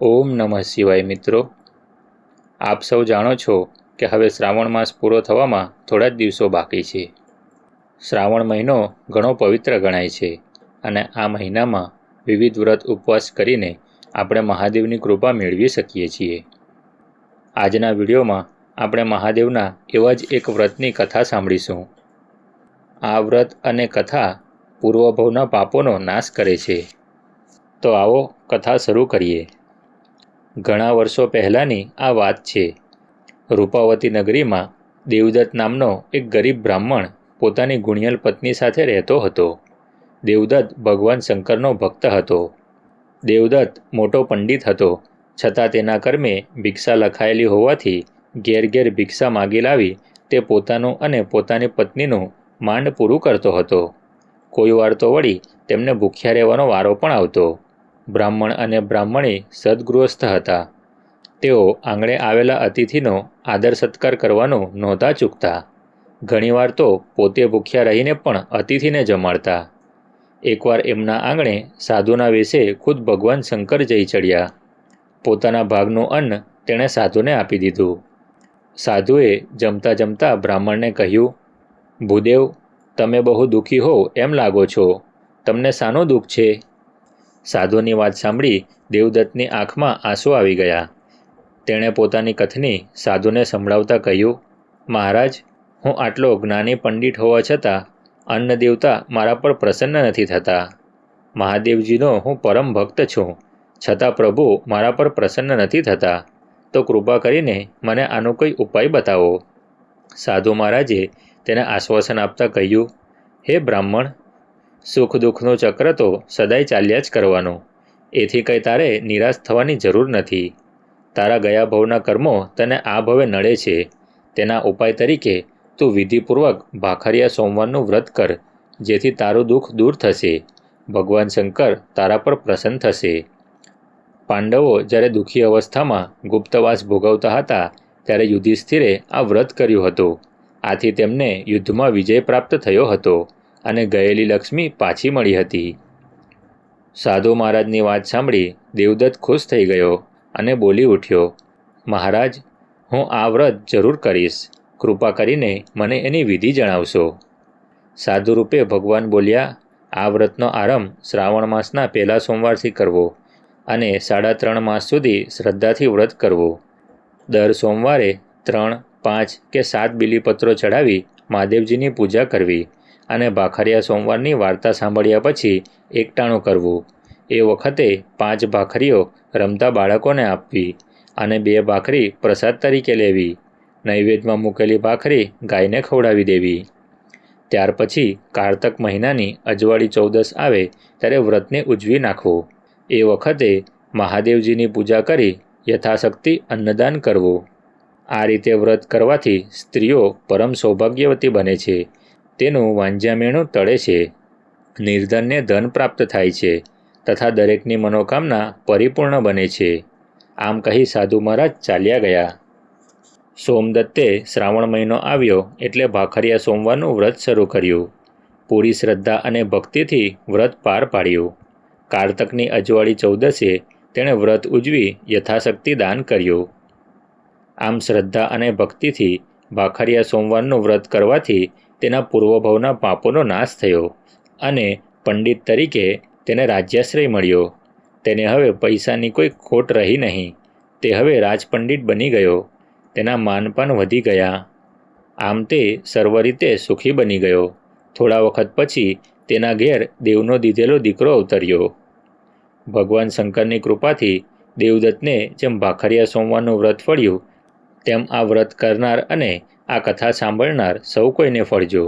ઓમ નમઃ શિવાય મિત્રો. આપ સૌ જાણો છો કે હવે શ્રાવણ માસ પૂરો થવામાં થોડા જ દિવસો બાકી છે. શ્રાવણ મહિનો ઘણો પવિત્ર ગણાય છે અને આ મહિનામાં વિવિધ વ્રત ઉપવાસ કરીને આપણે મહાદેવની કૃપા મેળવી શકીએ છીએ. આજના વિડીયોમાં આપણે મહાદેવના એવા જ એક વ્રતની કથા સાંભળીશું. આ વ્રત અને કથા પૂર્વભવના પાપોનો નાશ કરે છે. તો આવો કથા શરૂ કરીએ. ઘણા વર્ષો પહેલાંની આ વાત છે. રૂપાવતી નગરીમાં દેવદત્ત નામનો એક ગરીબ બ્રાહ્મણ પોતાની ગુણિયલ પત્ની સાથે રહેતો હતો. દેવદત્ત ભગવાન શંકરનો ભક્ત હતો. દેવદત્ત મોટો પંડિત હતો. છતાં તેના કર્મે ભિક્ષા લખાયેલી હોવાથી ઘેર ઘેર ભિક્ષા માગી લાવી તે પોતાનું અને પોતાની પત્નીનું માંડ પૂરું કરતો હતો. કોઈ વાર તો વળી તેમને ભૂખ્યા રહેવાનો વારો પણ આવતો. બ્રાહ્મણ અને બ્રાહ્મણી સદગૃહસ્થ હતા. તેઓ આંગણે આવેલા અતિથિનો આદર સત્કાર કરવાનું નહોતા ચૂકતા. ઘણીવાર તો પોતે ભૂખ્યા રહીને પણ અતિથિને જમાડતા. એકવાર એમના આંગણે સાધુના વેશે ખુદ ભગવાન શંકર જઈ ચડ્યા. પોતાના ભાગનું અન્ન તેણે સાધુને આપી દીધું. સાધુએ જમતા જમતા બ્રાહ્મણને કહ્યું, ભૂદેવ, તમે બહુ દુઃખી હો એમ લાગો છો. તમને શાનું દુઃખ છે? સાધુની વાત સાંભળી દેવદત્તની આંખમાં આંસુ આવી ગયા. તેણે પોતાની કથની સાધુને સંભળાવતા કહ્યું, મહારાજ, હું આટલો જ્ઞાની પંડિત હોવા છતાં અન્ન દેવતા મારા પર પ્રસન્ન નથી થતા. મહાદેવજીનો હું પરમ ભક્ત છું. છતાં પ્રભુ મારા પર પ્રસન્ન નથી થતા. તો કૃપા કરીને મને આનો કોઈ ઉપાય બતાવો. સાધુ મહારાજે તેને આશ્વાસન આપતા કહ્યું, હે બ્રાહ્મણ સુખ દુઃખનું ચક્ર તો સદાય ચાલ્યા જ કરવાનું. એથી કંઈ તારે નિરાશ થવાની જરૂર નથી. તારા ગયા ભવના કર્મો તને આ ભવે નડે છે. તેના ઉપાય તરીકે તું વિધિપૂર્વક ભાખરિયા સોમવારનું વ્રત કર, જેથી તારું દુઃખ દૂર થશે. ભગવાન શંકર તારા પર પ્રસન્ન થશે. પાંડવો જ્યારે દુઃખી અવસ્થામાં ગુપ્તવાસ ભોગવતા હતા, ત્યારે યુધિષ્ઠિરે આ વ્રત કર્યું હતું. આથી તેમને યુદ્ધમાં વિજય પ્રાપ્ત થયો હતો. અને ગયેલી લક્ષ્મી પાછી મળી હતી. સાધુ મહારાજની વાત સાંભળી દેવદત્ત ખુશ થઈ ગયો અને બોલી ઉઠ્યો, મહારાજ, હું આ વ્રત જરૂર કરીશ. કૃપા કરીને મને એની વિધિ જણાવશો. સાધુ રૂપે ભગવાન બોલ્યા, આ વ્રતનો આરંભ શ્રાવણ માસના પહેલા સોમવારથી કરવો અને સાડા ત્રણ માસ સુધી શ્રદ્ધાથી વ્રત કરવું. દર સોમવારે ત્રણ, પાંચ કે સાત બિલીપત્રો ચડાવી મહાદેવજીની પૂજા કરવી. અને ભાખરિયા સોમવારની વાર્તા સાંભળ્યા પછી એકટાણું કરવું. એ વખતે પાંચ ભાખરીઓ રમતા બાળકોને આપવી અને બે ભાખરી પ્રસાદ તરીકે લેવી. નૈવેદ્યમાં મૂકેલી ભાખરી ગાયને ખવડાવી દેવી. ત્યાર પછી કારતક મહિનાની અજવાળી ચૌદસ આવે ત્યારે વ્રતને ઉજવી નાખવું. એ વખતે મહાદેવજીની પૂજા કરી યથાશક્તિ અન્નદાન કરવું. આ રીતે વ્રત કરવાથી સ્ત્રીઓ પરમ સૌભાગ્યવતી બને છે. તેનું વાંજ્યામેણું તળે છે. નિર્ધનને ધન પ્રાપ્ત થાય છે તથા દરેકની મનોકામના પરિપૂર્ણ બને છે. આમ કહી સાધુ મહારાજ ચાલ્યા ગયા. સોમદત્તે શ્રાવણ મહિનો આવ્યો એટલે ભાખરિયા સોમવારનું વ્રત શરૂ કર્યું. પૂરી શ્રદ્ધા અને ભક્તિથી વ્રત પાર પાડ્યું. કારતકની અજવાળી ચૌદસે તેણે વ્રત ઉજવી યથાશક્તિ દાન કર્યું. આમ શ્રદ્ધા અને ભક્તિથી ભાખરિયા સોમવારનું વ્રત કરવાથી તેના પૂર્વભવના પાપોનો નાશ થયો અને પંડિત તરીકે તેને રાજ્યાશ્રય મળ્યો. તેને હવે પૈસાની કોઈ ખોટ રહી નહીં. તે હવે રાજપંડિત બની ગયો. તેના માનપાન વધી ગયા. આમ તે સર્વ રીતે સુખી બની ગયો. થોડા વખત પછી તેના ઘેર દેવનો દીધેલો દીકરો અવતર્યો. ભગવાન શંકરની કૃપાથી દેવદત્તને જેમ ભાખરિયા સોમવારનું વ્રત ફળ્યું, તેમ આ વ્રત કરનાર અને આ કથા સાંભળનાર સૌ કોઈને ફળજો